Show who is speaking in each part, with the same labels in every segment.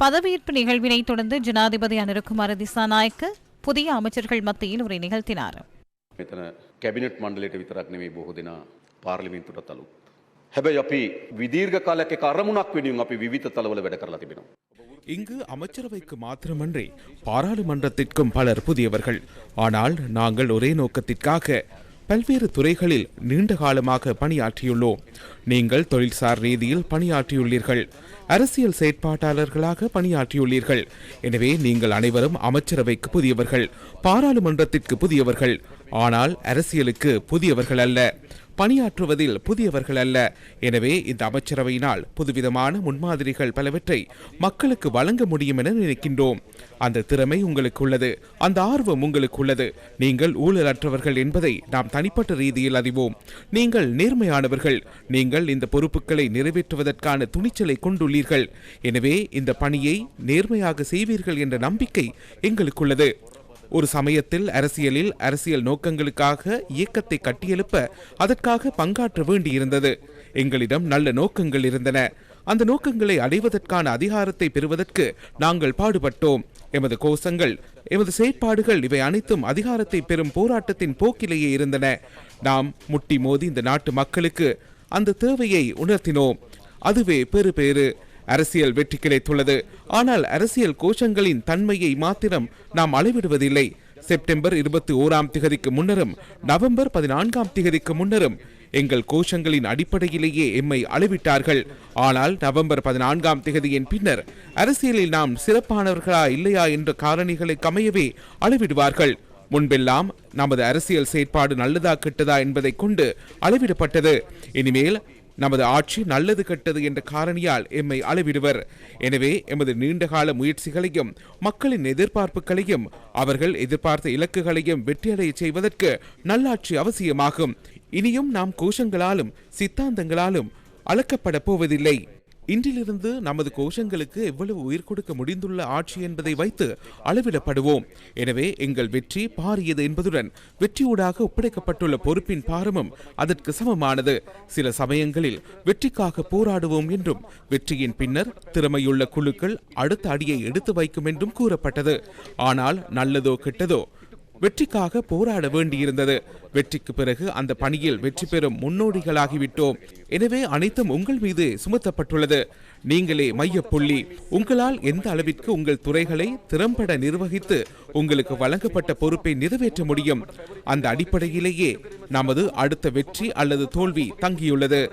Speaker 1: பதவியேற்பு நிகழ்வினை தொடர்ந்து ஜனாதிபதி அனுரகுமார திசாநாயக்க புதிய அமைச்சர்கள் மத்தியில் உரை நிகழ்த்தினார்
Speaker 2: මෙතන කැබිනට් මණ්ඩලයට විතරක් නෙමේ බොහෝ දෙනා පාර්ලිමින්තුට තලුත්. හැබැයි අපි විදීර්ඝ කාලයක් එක අරමුණක් වෙනුවෙන් අපි විවිධ තලවල වැඩ කරලා තිබෙනවා.
Speaker 3: இங்கு அமைச்சரவைக்கு மாத்திரமன்றி பாராளுமன்றத்திற்கும் பலர் புதியவர்கள் ஆனால் நாங்கள் ஒரே நோக்கத்திற்காக பல்வேறு துறைகளில் நீண்ட காலமாக பணியாற்றியுள்ளோம் நீங்கள் தொழில்சார் ரீதியில் பணியாற்றியுள்ளீர்கள் அரசியல் செயற்பாட்டாளர்களாக பணியாற்றியுள்ளீர்கள். எனவே நீங்கள் அனைவரும் அமைச்சரவைக்கு புதியவர்கள் பாராளுமன்றத்திற்கு புதியவர்கள். ஆனால் அரசியலுக்கு புதியவர்கள் அல்ல. பணியாற்றுவதில் புதியவர்கள் அல்ல. எனவே இந்த அமைச்சரவையினால் புதுவிதமான முன்மாதிரிகள் பலவற்றை மக்களுக்கு வழங்க முடியும் என நினைக்கின்றோம். அந்த திறமை உங்களுக்கு உள்ளது அந்த ஆர்வம் உங்களுக்கு உள்ளது நீங்கள் ஊழலற்றவர்கள் என்பதை நாம் தனிப்பட்ட ரீதியில் அறிவோம். நீங்கள் நேர்மையானவர்கள். நீங்கள் இந்த பொறுப்புகளை நிறைவேற்றுவதற்கான துணிச்சலை கொண்டுள்ளீர்கள். எனவே இந்த பணியை நேர்மையாக செய்வீர்கள் என்ற நம்பிக்கை எங்களுக்குள்ளது. ஒரு சமயத்தில் அரசியலில் அரசியல் நோக்கங்களுக்காக இயக்கத்தை கட்டியெழுப்ப அதற்காக பங்காற்ற வேண்டியிருந்தது. எங்களிடம் நல்ல நோக்கங்கள் இருந்தன. அந்த நோக்கங்களை அடைவதற்கான அதிகாரத்தை பெறுவதற்கு நாங்கள் பாடுபட்டோம். எமது கோஷங்கள் எமது செயற்பாடுகள் இவை அனைத்தும் அதிகாரத்தை பெறும் போராட்டத்தின் போக்கிலேயே இருந்தன. நாம் முட்டி மோதி இந்த நாட்டு மக்களுக்கு அந்த தேவையை உணர்த்தினோம். அதுவே பெரு பேறு. அரசியல் வெற்றி கிடைத்துள்ளது. ஆனால் அரசியல் கோஷங்களின் தன்மையை மாத்திரம் நாம் அளவிடுவதில்லை. செப்டம்பர் இருபத்தி ஓராம் திகதிக்கு முன்னரும் நவம்பர் பதினான்காம் திகதிக்கு முன்னரும் எங்கள் கோஷங்களின் அடிப்படையிலேயே எம்மை அளவிட்டார்கள். ஆனால் நவம்பர் பதினான்காம் திகதியின் பின்னர் அரசியலில் நாம் சிறப்பானவர்களா இல்லையா என்ற காரணிகளை கமையவே அளவிடுவார்கள். முன்பெல்லாம் நமது அரசியல் செயற்பாடு நல்லதா கெட்டதா என்பதை கொண்டு அளவிடப்பட்டது. இனிமேல் நமது ஆட்சி நல்லது கெட்டது என்ற காரணியால் எம்மை அளவிடுவர். எனவே எமது நீண்டகால முயற்சிகளையும் மக்களின் எதிர்பார்ப்புகளையும் அவர்கள் எதிர்பார்த்த இலக்குகளையும் வெற்றியடைய செய்வதற்கு நல்லாட்சி அவசியமாகும். இனியும் நாம் கோஷங்களாலும் சித்தாந்தங்களாலும் அளக்கப்பட போவதில்லை. இன்றிலிருந்து நமது கோஷங்களுக்கு எவ்வளவு உயிர் கொடுக்க முடிந்துள்ள ஆட்சி என்பதை வைத்து அளவிடப்படுவோம். எனவே எங்கள் வெற்றி பாரியது என்பதுடன் வெற்றியூடாக ஒப்படைக்கப்பட்டுள்ள பொறுப்பின் பாரமும் அதற்கு சமமானது. சில சமயங்களில் வெற்றிக்காக போராடுவோம் என்றும் வெற்றியின் பின்னர் திறமையுள்ள குழுக்கள் அடுத்த அடியை எடுத்து வைக்கும் என்றும் கூறப்பட்டது. ஆனால் நல்லதோ கெட்டதோ வெற்றிக்காக போராட வேண்டியிருந்தது. வெற்றிக்கு பிறகு அந்த பணியில் வெற்றி பெறும் முன்னோடிகளாகிவிட்டோம். எனவே அனைத்தும் உங்கள் மீது சுமத்தப்பட்டுள்ளது. நீங்களே மையப்புள்ளி உங்களால் எந்த அளவிற்கு உங்கள் துறைகளை திறம்பட நிர்வகித்து உங்களுக்கு வழங்கப்பட்ட பொறுப்பை நிறைவேற்ற முடியும் அந்த அடிப்படையிலேயே நமது அடுத்த வெற்றி அல்லது தோல்வி தங்கியுள்ளது.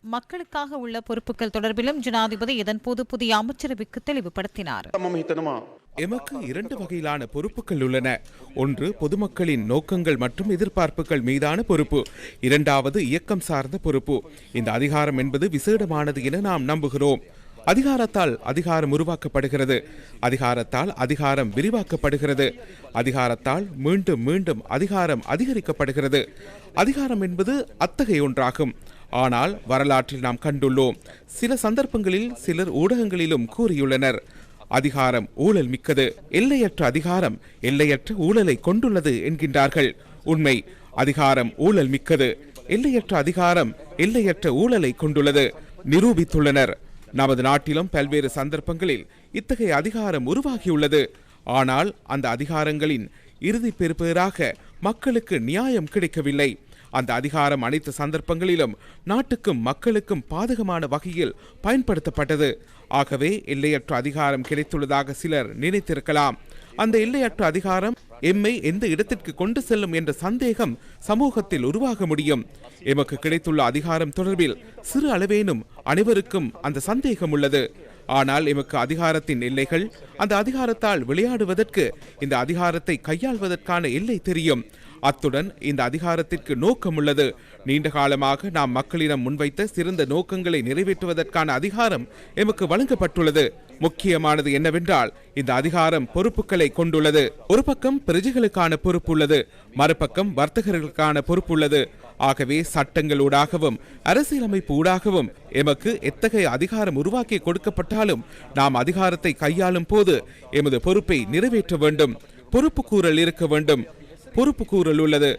Speaker 1: மக்களுக்காக உள்ள பொறுப்புகள் தொடர்பிலும் ஜனாதிபதி இதன் போது புதிய அமைச்சரவைக்கு தெளிவுபடுத்தினார்.
Speaker 3: எமக்கு இரண்டு வகையிலான பொறுப்புகள் உள்ளன. ஒன்று பொதுமக்களின் நோக்கங்கள் மற்றும் எதிர்பார்ப்புகள் மீதான பொறுப்பு. இரண்டாவது இயக்கம் சார்ந்த பொறுப்பு. இந்த அதிகாரம் என்பது விசேடமானது என நாம் நம்புகிறோம். அதிகாரத்தால் அதிகாரம் உருவாக்கப்படுகிறது. அதிகாரத்தால் அதிகாரம் விரிவாக்கப்படுகிறது. அதிகாரத்தால் மீண்டும் மீண்டும் அதிகாரம் அதிகரிக்கப்படுகிறது. அதிகாரம் என்பது அத்தகைய ஒன்றாகும். ஆனால் வரலாற்றில் நாம் கண்டுள்ளோம் சில சந்தர்ப்பங்களில் சிலர் ஊடகங்களிலும் கூறியுள்ளனர். அதிகாரம் ஊழல் மிக்கது. எல்லையற்ற அதிகாரம் எல்லையற்ற ஊழலை கொண்டுள்ளது என்கின்றார்கள். உண்மை அதிகாரம் ஊழல் மிக்கது. எல்லையற்ற அதிகாரம் எல்லையற்ற ஊழலை கொண்டுள்ளது. நிரூபித்துள்ளனர். நமது நாட்டிலும் பல்வேறு சந்தர்ப்பங்களில் இத்தகைய அதிகாரம் உருவாகியுள்ளது. ஆனால் அந்த அதிகாரங்களின் இறுதி பெறுபேராக மக்களுக்கு நியாயம் கிடைக்கவில்லை. அந்த அதிகாரம் அனைத்து சந்தர்ப்பங்களிலும் நாட்டுக்கும் மக்களுக்கும் பாதகமான வகையில் பயன்படுத்தப்பட்டது. ஆகவே எல்லையற்ற அதிகாரம் கிடைத்துள்ளதாக சிலர் நினைத்திருக்கலாம். அந்த எல்லையற்ற அதிகாரம் எம்மை எந்த இடத்திற்கு கொண்டு செல்லும் என்ற சந்தேகம் சமூகத்தில் உருவாக முடியும். எமக்கு கிடைத்துள்ள அதிகாரம் தொடர்பில் சிறு அளவேனும் அனைவருக்கும் அந்த சந்தேகம் உள்ளது. ஆனால் எமக்கு அதிகாரத்தின் எல்லைகள் அந்த அதிகாரத்தால் விளையாடுவதற்கு இந்த அதிகாரத்தை கையாள்வதற்கான எல்லை தெரியும். அத்துடன் இந்த அதிகாரத்திற்கு நோக்கம் உள்ளது நீண்ட காலமாக நாம் மக்களிடம் முன்வைத்த சிறந்த நோக்கங்களை நிறைவேற்றுவதற்கான அதிகாரம் எமக்கு வழங்கப்பட்டுள்ளது. முக்கியமானது என்னவென்றால் இந்த அதிகாரம் பொறுப்புகளை கொண்டுள்ளது. ஒரு பக்கம் பிரஜைகளுக்கான பொறுப்பு உள்ளது மறுபக்கம் வர்த்தகர்களுக்கான பொறுப்பு உள்ளது ஆகவே சட்டங்களூடாகவும் அரசியலமைப்பு ஊடாகவும் எமக்கு எத்தகைய அதிகாரம் உருவாக்கி கொடுக்கப்பட்டாலும் நாம் அதிகாரத்தை கையாளும் போது எமது பொறுப்பை நிறைவேற்ற வேண்டும். பொறுப்பு கூறல் இருக்க வேண்டும். பொறுப்பு கூறல் உள்ளது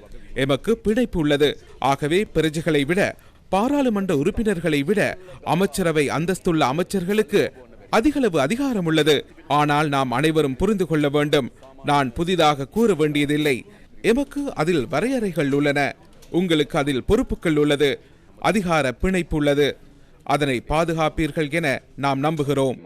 Speaker 3: எமக்கு பிணைப்பு உள்ளது. ஆகவே பிரஜைகளை விட பாராளுமன்ற உறுப்பினர்களை விட அமைச்சரவை அந்தஸ்துள்ள அமைச்சர்களுக்கு அதிகளவு அதிகாரம் உள்ளது ஆனால் நாம் அனைவரும் புரிந்து கொள்ள வேண்டும். நான் புதிதாக கூற வேண்டியதில்லை. எமக்கு அதில் வரையறைகள் உள்ளன. உங்களுக்கு அதில் பொறுப்புகள் உள்ளது. அதிகார பிணைப்பு உள்ளது. அதனை பாதுகாப்பீர்கள் என நாம் நம்புகிறோம்.